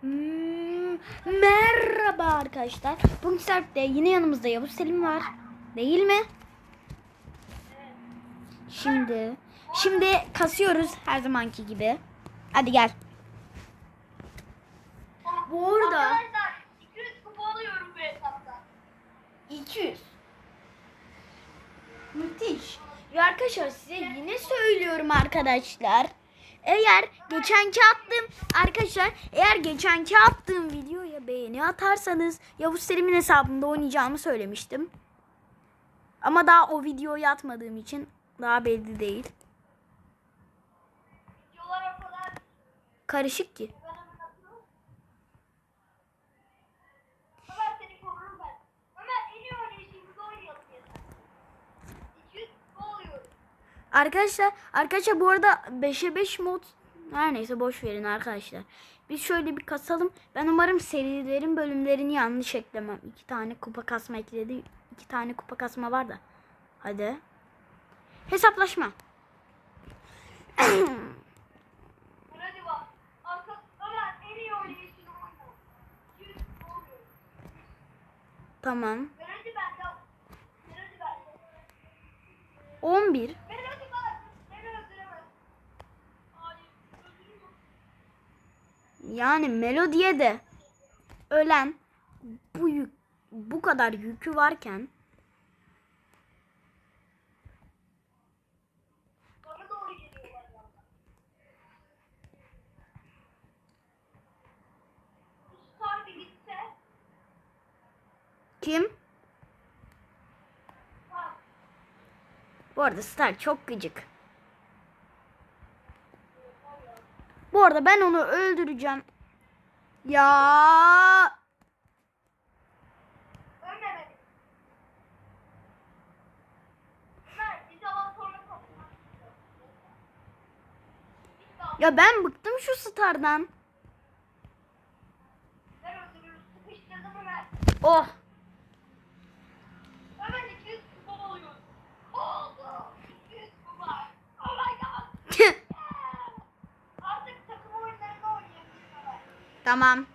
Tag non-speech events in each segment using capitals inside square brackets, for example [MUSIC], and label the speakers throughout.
Speaker 1: Hmm, merhaba arkadaşlar. Bugün Serp'te yine yanımızda Yavuz Selim var. Değil mi? Şimdi şimdi kasıyoruz her zamanki gibi. Hadi gel. Bu arada
Speaker 2: 200 kupa alıyorum bu hesapta.
Speaker 1: 200. Müthiş. Ve arkadaşlar size yine söylüyorum arkadaşlar. Eğer geçenki attığım arkadaşlar eğer geçenki attığım videoya beğeni atarsanız Yavuz Selim'in hesabında oynayacağımı söylemiştim. Ama daha o videoyu atmadığım için daha belli değil. Karışık ki. Arkadaşlar arkadaşlar bu arada 5'e 5 mod her neyse boş verin arkadaşlar. Biz şöyle bir kasalım. Ben umarım serilerin bölümlerini yanlış eklemem. İki tane kupa kasma ekledi. İki tane kupa kasma var da. Hadi. Hesaplaşma. tamam. 11 yani melodiye de ölen bu yük, bu kadar yükü varken Kim? Bu arada Star çok gıcık. Bu arada ben onu öldüreceğim. Ya. Ya ben bıktım şu stardan. Oh. Tamam.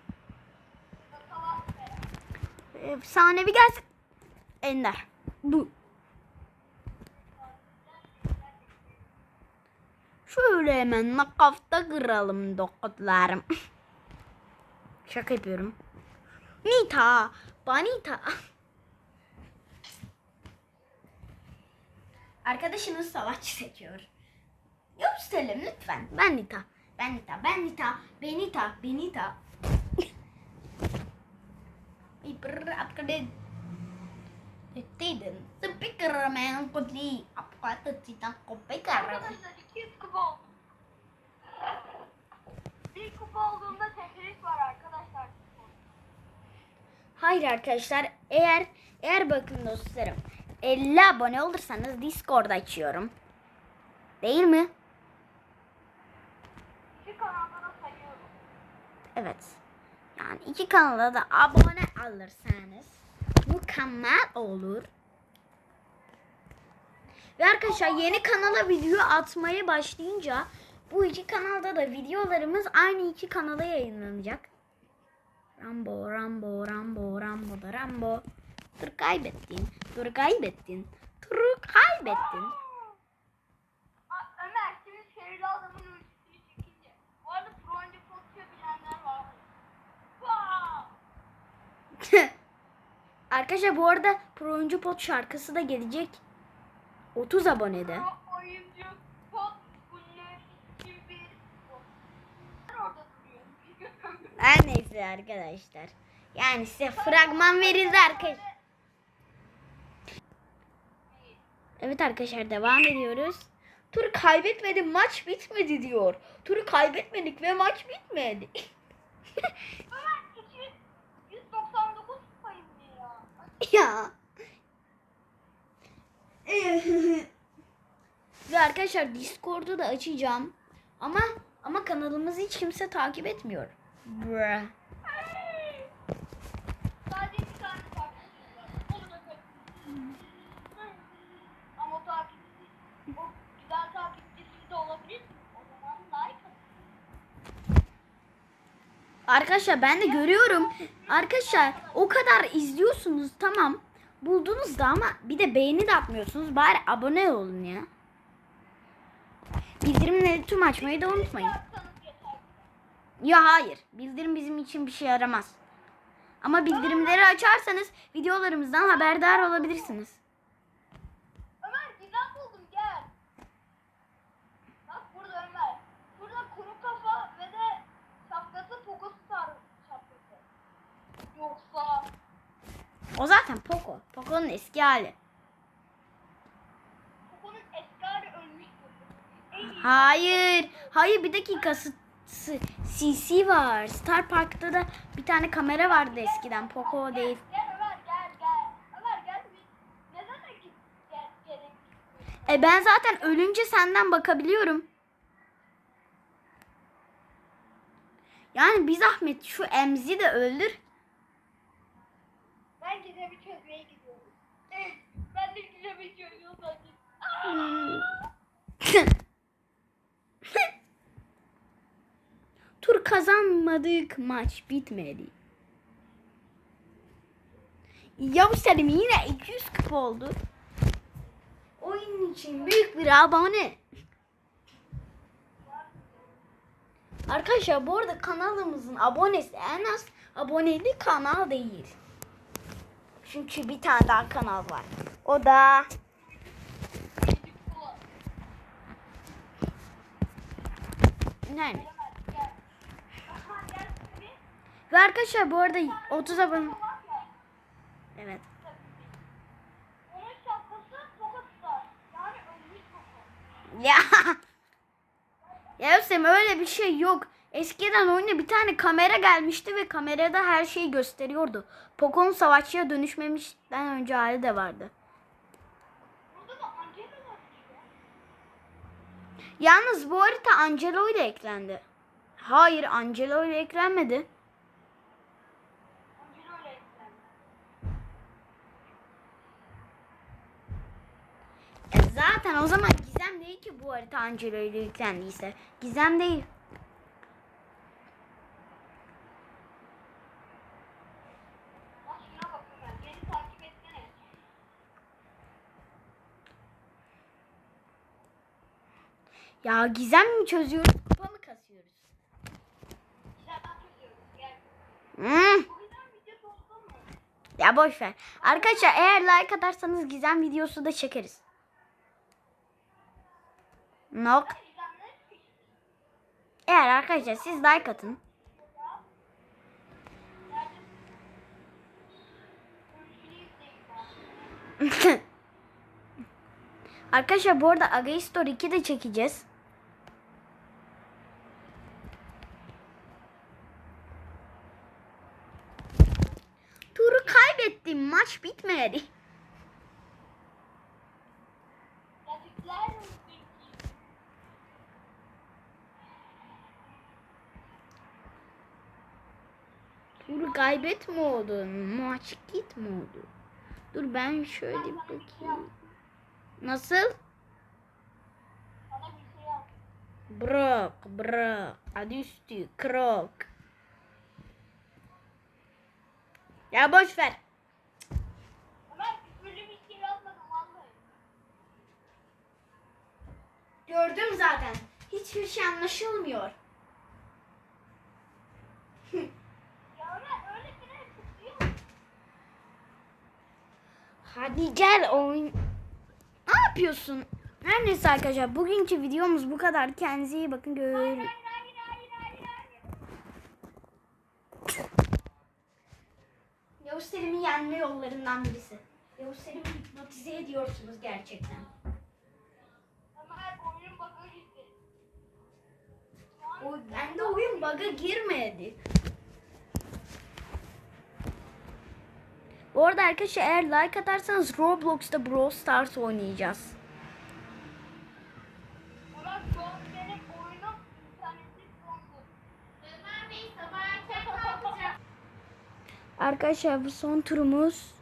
Speaker 2: Ee,
Speaker 1: Efsanevi gelsin. Ender. Bu. Şöyle hemen nakafta kıralım dokutlarım. [LAUGHS] Şaka yapıyorum. Nita. Banita. Arkadaşınız savaşçı seçiyor. Gösterelim lütfen. Ben Nita. Benita, Benita, Benita, Benita. Paper [LAUGHS] upgraded. Tiden, speaker man kutli. Apkatı titan kopekar.
Speaker 2: Arkadaşlar iki kupa oldu. Bir kupa olduğunda teklilik var arkadaşlar.
Speaker 1: Hayır arkadaşlar eğer eğer bakın dostlarım 50 abone olursanız Discord açıyorum. Değil mi? Evet. Yani iki kanala da abone alırsanız mükemmel olur. Ve arkadaşlar yeni kanala video atmaya başlayınca bu iki kanalda da videolarımız aynı iki kanala yayınlanacak. Rambo, Rambo, Rambo, Rambo da Rambo. Dur kaybettin, dur kaybettin, dur kaybettin. [LAUGHS] Arkadaşlar bu arada Pro Oyuncu Pot şarkısı da gelecek. 30 abonede. [LAUGHS] Her neyse arkadaşlar. Yani size fragman verildi arkadaşlar. Evet arkadaşlar devam ediyoruz. Turu kaybetmedi maç bitmedi diyor. Turu kaybetmedik ve maç bitmedi. [LAUGHS]
Speaker 2: Ya. [LAUGHS]
Speaker 1: Ve arkadaşlar Discord'u da açacağım. Ama ama kanalımızı hiç kimse takip etmiyor. Bruh. Arkadaşlar ben de görüyorum. Arkadaşlar o kadar izliyorsunuz tamam. Buldunuz da ama bir de beğeni de atmıyorsunuz. Bari abone olun ya. Bildirimleri tüm açmayı da unutmayın. Ya hayır. Bildirim bizim için bir şey yaramaz. Ama bildirimleri açarsanız videolarımızdan haberdar olabilirsiniz. O zaten Poco. Poco'nun eski hali.
Speaker 2: Poco'nun eski hali iyi.
Speaker 1: Hayır. Hayır bir dakika. CC var. Star Park'ta da bir tane kamera vardı eskiden. Poco değil. E ben zaten ölünce senden bakabiliyorum. Yani bir zahmet şu emzi de öldür.
Speaker 2: Ben gizemi çözmeye gidiyorum. [LAUGHS] ben de gizemi çözüyorum sanki. [LAUGHS]
Speaker 1: Tur kazanmadık maç bitmedi. Yavuz Selim yine 200 kupa oldu. Oyun için büyük bir abone. Arkadaşlar bu arada kanalımızın abonesi en az aboneli kanal değil. Çünkü bir tane daha kanal var. O da
Speaker 2: bir.
Speaker 1: Ve arkadaşlar bu arada 30 abone. Evet. Ya. [LAUGHS] Ya Özlem öyle bir şey yok. Eskiden oyuna bir tane kamera gelmişti ve kamerada her şeyi gösteriyordu. Poco'nun savaşçıya dönüşmemişten önce hali de vardı. Yalnız bu harita Angelo ile eklendi. Hayır Angelo ile eklenmedi. E zaten o zaman gizem değil ki bu harita Angelo ile yüklendiyse. Gizem değil. Ya gizem mi çözüyoruz kupa mı kasıyoruz? Hmm. Ya boş ver. Arkadaşlar eğer like atarsanız gizem videosu da çekeriz. Nok. Eğer arkadaşlar siz like atın. [LAUGHS] Arkadaşlar bu arada Aga Story 2 de çekeceğiz. Turu kaybettim. Maç bitmedi.
Speaker 2: Mi peki?
Speaker 1: Turu kaybetme oldu. Maç gitme oldu. Dur ben şöyle bir bakayım. Nasıl? Bırak, bırak. Adı üstü, krok. Ya boş ver. Gördüm zaten. Hiçbir şey anlaşılmıyor. Hadi gel oyun. Ne yapıyorsun? Her neyse arkadaşlar bugünkü videomuz bu kadar. Kendinize iyi bakın. Gör.
Speaker 2: Hayır hayır hayır hayır hayır.
Speaker 1: Yavuz Selim'i yenme yollarından birisi. Yavuz Selim'i hipnotize ediyorsunuz gerçekten. O, bende oyun bug'a girmedi. Bu arada arkadaşlar eğer like atarsanız Roblox'ta Brawl Stars oynayacağız. [LAUGHS] Arkadaşlar bu son turumuz.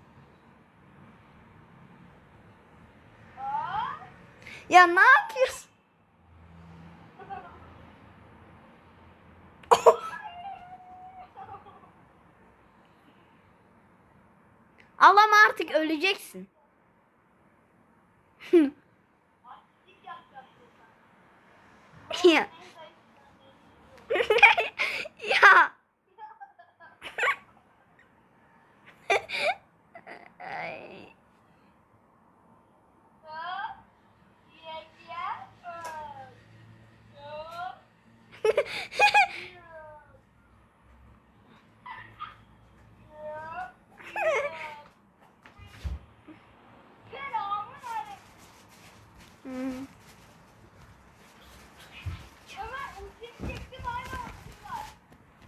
Speaker 2: Aa,
Speaker 1: Ya ne yapıyorsun?
Speaker 2: Ağlama artık öleceksin. [LAUGHS] ya.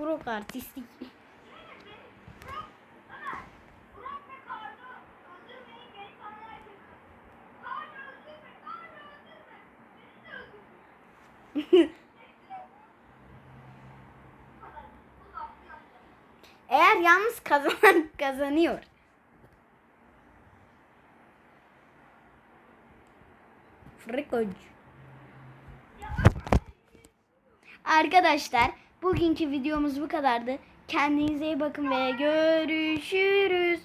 Speaker 2: Kurok artistik. [LAUGHS] Eğer yalnız kazanan kazanıyor. Frekocu. Arkadaşlar Bugünkü videomuz bu kadardı. Kendinize iyi bakın ve görüşürüz.